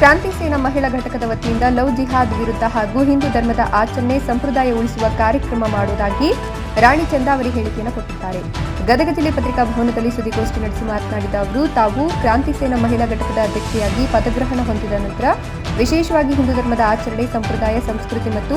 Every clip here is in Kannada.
ಕ್ರಾಂತಿ ಸೇನಾ ಮಹಿಳಾ ಘಟಕದ ವತಿಯಿಂದ ಲವ್ ಜಿಹಾದ್ ವಿರುದ್ಧ ಹಾಗೂ ಹಿಂದೂ ಧರ್ಮದ ಆಚರಣೆ ಸಂಪ್ರದಾಯ ಉಳಿಸುವ ಕಾರ್ಯಕ್ರಮ ಮಾಡುವುದಾಗಿ ರಾಣಿ ಚಂದಾವರಿ ಹೇಳಿಕೆಯನ್ನು ಕೊಟ್ಟಿದ್ದಾರೆ. ಗದಗ ಜಿಲ್ಲೆ ಪತ್ರಿಕಾ ಭವನದಲ್ಲಿ ಸುದ್ದಿಗೋಷ್ಠಿ ನಡೆಸಿ ಮಾತನಾಡಿದ ಅವರು, ತಾವು ಕ್ರಾಂತಿ ಸೇನಾ ಮಹಿಳಾ ಘಟಕದ ಅಧ್ಯಕ್ಷೆಯಾಗಿ ಪದಗ್ರಹಣ ಹೊಂದಿದ ನಂತರ ವಿಶೇಷವಾಗಿ ಹಿಂದೂ ಧರ್ಮದ ಆಚರಣೆ, ಸಂಪ್ರದಾಯ, ಸಂಸ್ಕೃತಿ ಮತ್ತು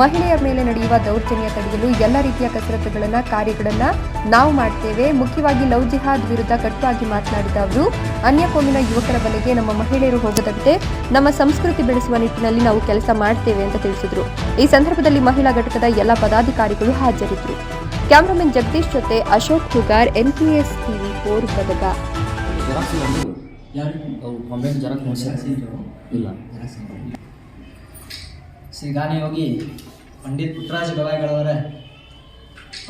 ಮಹಿಳೆಯರ ಮೇಲೆ ನಡೆಯುವ ದೌರ್ಜನ್ಯ ತಡೆಯಲು ಎಲ್ಲ ರೀತಿಯ ಕಸರತ್ತುಗಳನ್ನು, ಕಾರ್ಯಗಳನ್ನು ನಾವು ಮಾಡ್ತೇವೆ. ಮುಖ್ಯವಾಗಿ ಲವ್ ಜಿಹಾದ್ ವಿರುದ್ಧ ಕಟ್ಟುವಾಗಿ ಮಾತನಾಡಿದ ಅವರು, ಅನ್ಯ ಕೋಮಿನ ಯುವಕರ ಬಲೆಗೆ ನಮ್ಮ ಮಹಿಳೆಯರು ಹೋಗದಂತೆ ನಮ್ಮ ಸಂಸ್ಕೃತಿ ಬೆಳೆಸುವ ನಿಟ್ಟಿನಲ್ಲಿ ನಾವು ಕೆಲಸ ಮಾಡ್ತೇವೆ ಅಂತ ತಿಳಿಸಿದರು. ಈ ಸಂದರ್ಭದಲ್ಲಿ ಮಹಿಳಾ ಘಟಕದ ಎಲ್ಲ ಪದಾಧಿಕಾರಿಗಳು ಹಾಜರಿದ್ದರು. ಕ್ಯಾಮರಾಮನ್ ಜಗದೀಶ್ ಜೊತೆ Ashok Hugar NPS TV for Gadag ಯಾರು ಅವು ಮಾಡಿಸಿದ್ರು ಇಲ್ಲ. ಶ್ರೀ ಗಾನಯೋಗಿ ಪಂಡಿತ್ ಪುಟ್ಟರಾಜ ಗವಾಯಿಗಳವರ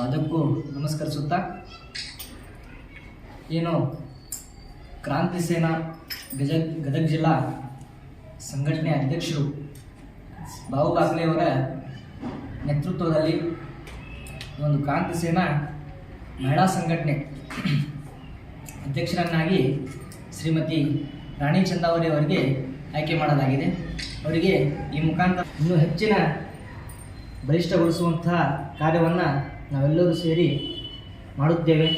ಅದಕ್ಕೂ ನಮಸ್ಕರಿಸುತ್ತಾ, ಏನು ಕ್ರಾಂತಿ ಸೇನಾ ಗಜ ಗದಗ ಜಿಲ್ಲಾ ಸಂಘಟನೆ ಅಧ್ಯಕ್ಷರು ಬಾಬು ಬಾಕ್ಲೆಯವರ ನೇತೃತ್ವದಲ್ಲಿ ಒಂದು ಕ್ರಾಂತಿ ಸೇನಾ ಮಹಿಳಾ ಸಂಘಟನೆ ಅಧ್ಯಕ್ಷರನ್ನಾಗಿ ಶ್ರೀಮತಿ ರಾಣಿ ಚಂದಾವರಿ ಅವರಿಗೆ ಆಯ್ಕೆ ಮಾಡಲಾಗಿದೆ. ಅವರಿಗೆ ಈ ಮುಖಾಂತರ ಇನ್ನೂ ಹೆಚ್ಚಿನ ಬಲಿಷ್ಠಗೊಳಿಸುವಂತಹ ಕಾರ್ಯವನ್ನು ನಾವೆಲ್ಲರೂ ಸೇರಿ ಮಾಡುತ್ತೇವೆ.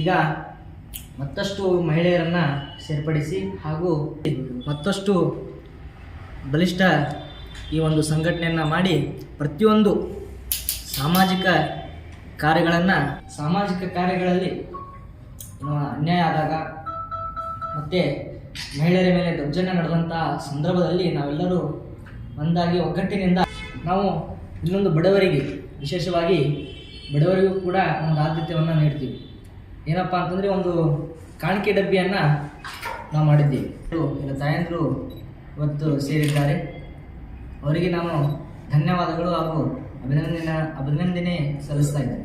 ಈಗ ಮತ್ತಷ್ಟು ಮಹಿಳೆಯರನ್ನು ಸೇರ್ಪಡಿಸಿ ಹಾಗೂ ಮತ್ತಷ್ಟು ಬಲಿಷ್ಠ ಈ ಒಂದು ಸಂಘಟನೆಯನ್ನು ಮಾಡಿ ಪ್ರತಿಯೊಂದು ಸಾಮಾಜಿಕ ಕಾರ್ಯಗಳನ್ನು, ಸಾಮಾಜಿಕ ಕಾರ್ಯಗಳಲ್ಲಿ ಅನ್ಯಾಯ ಆದಾಗ ಮತ್ತು ಮಹಿಳೆಯರ ಮೇಲೆ ದೌರ್ಜನ್ಯ ನಡೆದಂಥ ಸಂದರ್ಭದಲ್ಲಿ ನಾವೆಲ್ಲರೂ ಒಂದಾಗಿ ಒಗ್ಗಟ್ಟಿನಿಂದ ನಾವು ಇನ್ನೊಂದು ಬಡವರಿಗೆ, ವಿಶೇಷವಾಗಿ ಬಡವರಿಗೂ ಕೂಡ ಒಂದು ಆದ್ಯತೆಯನ್ನು ನೀಡ್ತೀವಿ. ಏನಪ್ಪ ಅಂತಂದರೆ ಒಂದು ಕಾಣಿಕೆ ಡಬ್ಬಿಯನ್ನು ನಾವು ಮಾಡಿದ್ದೀವಿ. ಎಲ್ಲ ತಾಯಂದರು ಇವತ್ತು ಸೇರಿದ್ದಾರೆ. ಅವರಿಗೆ ನಾನು ಧನ್ಯವಾದಗಳು ಹಾಗೂ ಅಭಿನಂದನೆ ಅಭಿನಂದನೆ ಸಲ್ಲಿಸ್ತಾ ಇದ್ದೇನೆ.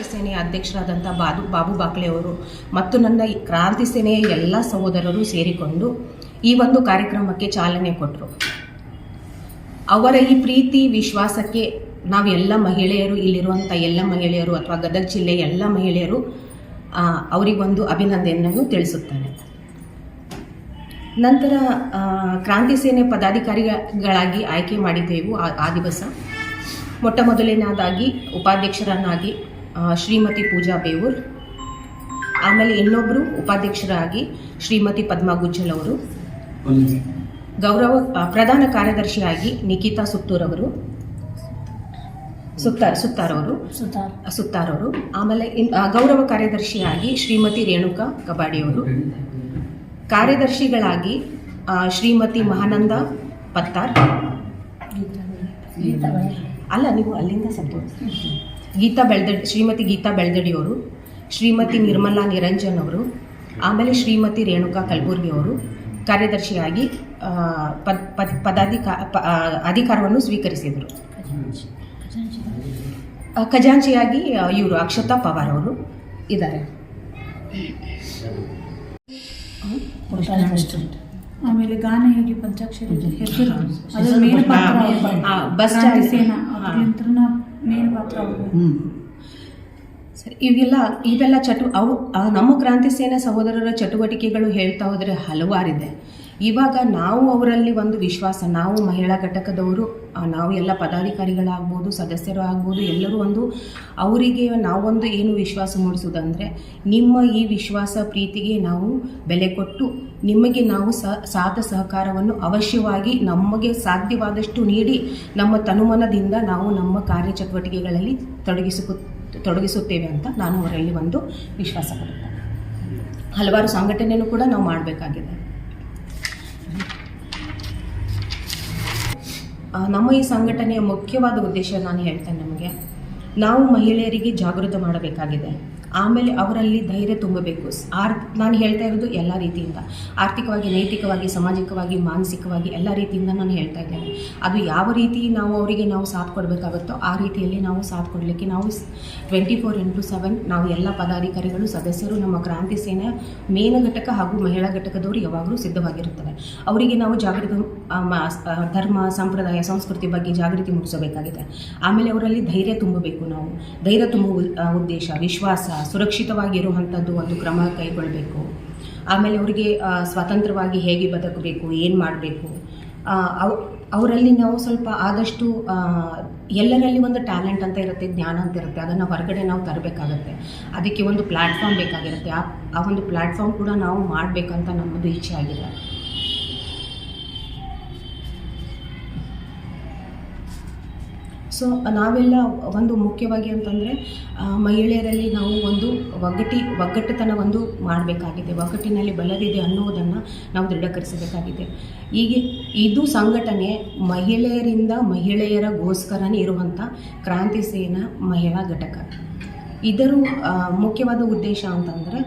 ಕ್ರಾಂತಿ ಸೇನೆಯ ಅಧ್ಯಕ್ಷರಾದಂಥ ಬಾದು ಬಾಬು ಬಾಕ್ಲೆ ಅವರು ಮತ್ತು ನನ್ನ ಕ್ರಾಂತಿ ಸೇನೆಯ ಎಲ್ಲ ಸಹೋದರರು ಸೇರಿಕೊಂಡು ಈ ಒಂದು ಕಾರ್ಯಕ್ರಮಕ್ಕೆ ಚಾಲನೆ ಕೊಟ್ಟರು ಅವರ ಈ ಪ್ರೀತಿ, ವಿಶ್ವಾಸಕ್ಕೆ ನಾವೆಲ್ಲ ಮಹಿಳೆಯರು ಇಲ್ಲಿರುವಂಥ ಎಲ್ಲ ಮಹಿಳೆಯರು ಅಥವಾ ಗದಗ ಜಿಲ್ಲೆಯ ಎಲ್ಲ ಮಹಿಳೆಯರು ಅವರಿಗೊಂದು ಅಭಿನಂದನೆಯನ್ನು ತಿಳಿಸುತ್ತೇನೆ. ನಂತರ ಕ್ರಾಂತಿ ಸೇನೆ ಪದಾಧಿಕಾರಿಗಳಾಗಿ ಆಯ್ಕೆ ಮಾಡಿದ್ದೆವು ಆ- ದಿವಸ. ಮೊಟ್ಟ ಮೊದಲನೇದಾಗಿ ಉಪಾಧ್ಯಕ್ಷರನ್ನಾಗಿ ಶ್ರೀಮತಿ ಪೂಜಾ ಬೇವೂರ್ ಆಮೇಲೆ ಇನ್ನೊಬ್ಬರು ಉಪಾಧ್ಯಕ್ಷರಾಗಿ ಶ್ರೀಮತಿ ಪದ್ಮಾ ಗುಜ್ಜಲ್ ಅವರು ಗೌರವ ಪ್ರಧಾನ ಕಾರ್ಯದರ್ಶಿಯಾಗಿ ನಿಖಿತಾ ಸುತ್ತೂರ್ ಅವರು ಸುತ್ತಾರ್ ಸುತ್ತಾರ್ ಅವರು ಸುತ್ತಾರ್. ಅವರು ಆಮೇಲೆ ಗೌರವ ಕಾರ್ಯದರ್ಶಿಯಾಗಿ ಶ್ರೀಮತಿ ರೇಣುಕಾ ಕಬಾಡಿ ಅವರು ಕಾರ್ಯದರ್ಶಿಗಳಾಗಿ ಶ್ರೀಮತಿ ಮಹಾನಂದ ಪತ್ತಾರ್. ಅಲ್ಲ ನೀವು ಅಲ್ಲಿಂದ ಸ್ವಲ್ಪ ಗೀತಾ ಬೆಳ್ದಡ್ ಶ್ರೀಮತಿ ಗೀತಾ ಬೆಳ್ದಡಿಯವರು ಶ್ರೀಮತಿ ನಿರ್ಮಲಾ ನಿರಂಜನ್ ಅವರು ಆಮೇಲೆ ಶ್ರೀಮತಿ ರೇಣುಕಾ ಕಲ್ಬುರ್ಗಿ ಅವರು ಕಾರ್ಯದರ್ಶಿಯಾಗಿ ಪದ್ ಪದ್ ಪದಾಧಿಕಾ ಪ- ಅಧಿಕಾರವನ್ನು ಸ್ವೀಕರಿಸಿದರು. ಖಜಾಂಚಿಯಾಗಿ ಇವರು ಅಕ್ಷತಾ ಪವಾರ್ ಅವರು ಇದ್ದಾರೆ. ಆಮೇಲೆ ಗಾನ ಹೇಗೆ ಪಂಚಾಕ್ಷರಿ? ಹೆಸರು ಅದರ ಮೇನ್ ಪಾತ್ರ ಅವ್ರ್ದು. ಆ, ಬಸ್ ಮೇನ್. ಸರಿ ಇವೆಲ್ಲ ಇವೆಲ್ಲ ಚಟು ಅವು ನಮ್ಮ ಕ್ರಾಂತಿ ಸೇನೆ ಸಹೋದರರ ಚಟುವಟಿಕೆಗಳು ಹೇಳ್ತಾ ಹೋದರೆ ಹಲವಾರಿದೆ ಇವಾಗ ನಾವು ಅವರಲ್ಲಿ ಒಂದು ವಿಶ್ವಾಸ ನಾವು ಮಹಿಳಾ ಘಟಕದವರು ನಾವು ಎಲ್ಲ ಪದಾಧಿಕಾರಿಗಳಾಗ್ಬೋದು, ಸದಸ್ಯರು ಆಗ್ಬೋದು, ಎಲ್ಲರೂ ಒಂದು ಅವರಿಗೆ ನಾವೊಂದು ಏನು ವಿಶ್ವಾಸ ಮೂಡಿಸೋದಂದರೆ ನಿಮ್ಮ ಈ ವಿಶ್ವಾಸ ಪ್ರೀತಿಗೆ ನಾವು ಬೆಲೆ ಕೊಟ್ಟು ನಿಮಗೆ ನಾವು ಸಾಥ ಸಹಕಾರವನ್ನು ಅವಶ್ಯವಾಗಿ ನಮಗೆ ಸಾಧ್ಯವಾದಷ್ಟು ನೀಡಿ ನಮ್ಮ ತನುಮನದಿಂದ ನಾವು ನಮ್ಮ ಕಾರ್ಯಚಟುವಟಿಕೆಗಳಲ್ಲಿ ತೊಡಗಿಸಿಕೊ, ತೊಡಗಿಸುತ್ತೇವೆ ಅಂತ ನಾನು ಅವರಲ್ಲಿ ಒಂದು ವಿಶ್ವಾಸ ಪಡುತ್ತೇನೆ ಹಲವಾರು ಸಂಘಟನೆಯನ್ನು ಕೂಡ ನಾವು ಮಾಡಬೇಕಾಗಿದೆ. ನಮ್ಮ ಈ ಸಂಘಟನೆಯ ಮುಖ್ಯವಾದ ಉದ್ದೇಶ ನಾನು ಹೇಳ್ತೇನೆ ನಮಗೆ. ನಾವು ಮಹಿಳೆಯರಿಗೆ ಜಾಗೃತ ಮಾಡಬೇಕಾಗಿದೆ. ಆಮೇಲೆ ಅವರಲ್ಲಿ ಧೈರ್ಯ ತುಂಬಬೇಕು. ಆರ್, ನಾನು ಹೇಳ್ತಾ ಇರೋದು ಎಲ್ಲ ರೀತಿಯಿಂದ. ಆರ್ಥಿಕವಾಗಿ, ನೈತಿಕವಾಗಿ, ಸಾಮಾಜಿಕವಾಗಿ, ಮಾನಸಿಕವಾಗಿ ಎಲ್ಲ ರೀತಿಯಿಂದ ನಾನು ಹೇಳ್ತಾ ಇದ್ದೇನೆ. ಅದು ಯಾವ ರೀತಿ ನಾವು ಅವರಿಗೆ ನಾವು ಸಾಥ್ ಕೊಡಬೇಕಾಗುತ್ತೋ ಆ ರೀತಿಯಲ್ಲಿ ನಾವು ಸಾಥ್ ಕೊಡಲಿಕ್ಕೆ ನಾವು ಟ್ವೆಂಟಿ ಫೋರ್ ಇಂಟು ಸೆವೆನ್ ನಾವು ಎಲ್ಲ ಪದಾಧಿಕಾರಿಗಳು, ಸದಸ್ಯರು, ನಮ್ಮ ಕ್ರಾಂತಿ ಸೇನೆ, ಮೇನ ಘಟಕ ಹಾಗೂ ಮಹಿಳಾ ಘಟಕದವರು ಯಾವಾಗಲೂ ಸಿದ್ಧವಾಗಿರುತ್ತದೆ ಅವರಿಗೆ ನಾವು ಜಾಗೃತಿ ಧರ್ಮ, ಸಂಪ್ರದಾಯ, ಸಂಸ್ಕೃತಿ ಬಗ್ಗೆ ಜಾಗೃತಿ ಮೂಡಿಸಬೇಕಾಗಿದೆ. ಆಮೇಲೆ ಅವರಲ್ಲಿ ಧೈರ್ಯ ತುಂಬಬೇಕು ನಾವು. ಧೈರ್ಯ ತುಂಬುವ ಉದ್ದೇಶ, ವಿಶ್ವಾಸ ಸುರಕ್ಷಿತವಾಗಿರುವಂಥದ್ದು ಒಂದು ಕ್ರಮ ಕೈಗೊಳ್ಳಬೇಕು ಆಮೇಲೆ ಅವರಿಗೆ ಸ್ವತಂತ್ರವಾಗಿ ಹೇಗೆ ಬದುಕಬೇಕು, ಏನು ಮಾಡಬೇಕು ಅವ್, ಅವರಲ್ಲಿ ನಾವು ಸ್ವಲ್ಪ ಆದಷ್ಟು ಎಲ್ಲರಲ್ಲಿ ಒಂದು ಟ್ಯಾಲೆಂಟ್ ಅಂತ ಇರುತ್ತೆ, ಜ್ಞಾನ ಅಂತ ಇರುತ್ತೆ, ಅದನ್ನು ಹೊರಗಡೆ ನಾವು ತರಬೇಕಾಗತ್ತೆ. ಅದಕ್ಕೆ ಒಂದು ಪ್ಲ್ಯಾಟ್ಫಾರ್ಮ್ ಬೇಕಾಗಿರುತ್ತೆ. ಆ ಆ ಒಂದು ಪ್ಲ್ಯಾಟ್ಫಾರ್ಮ್ ಕೂಡ ನಾವು ಮಾಡಬೇಕಂತ ನಮ್ಮದು ಇಚ್ಛೆ ಆಗಿದೆ ಸೊ, ನಾವೆಲ್ಲ ಒಂದು ಮುಖ್ಯವಾಗಿ ಅಂತಂದರೆ ಮಹಿಳೆಯರಲ್ಲಿ ನಾವು ಒಂದು ಒಗ್ಗಟ್ಟಿ ಒಗ್ಗಟ್ಟುತನ ಒಂದು ಮಾಡಬೇಕಾಗಿದೆ. ಒಗ್ಗಟ್ಟಿನಲ್ಲಿ ಬಲವಿದೆ ಅನ್ನೋದನ್ನು ನಾವು ದೃಢೀಕರಿಸಬೇಕಾಗಿದೆ. ಹೀಗೆ ಇದು ಸಂಘಟನೆ ಮಹಿಳೆಯರಿಂದ ಮಹಿಳೆಯರಗೋಸ್ಕರನೇ ಇರುವಂಥ ಕ್ರಾಂತಿ ಸೇನಾ ಮಹಿಳಾ ಘಟಕ. ಇದರ ಮುಖ್ಯವಾದ ಉದ್ದೇಶ ಅಂತಂದರೆ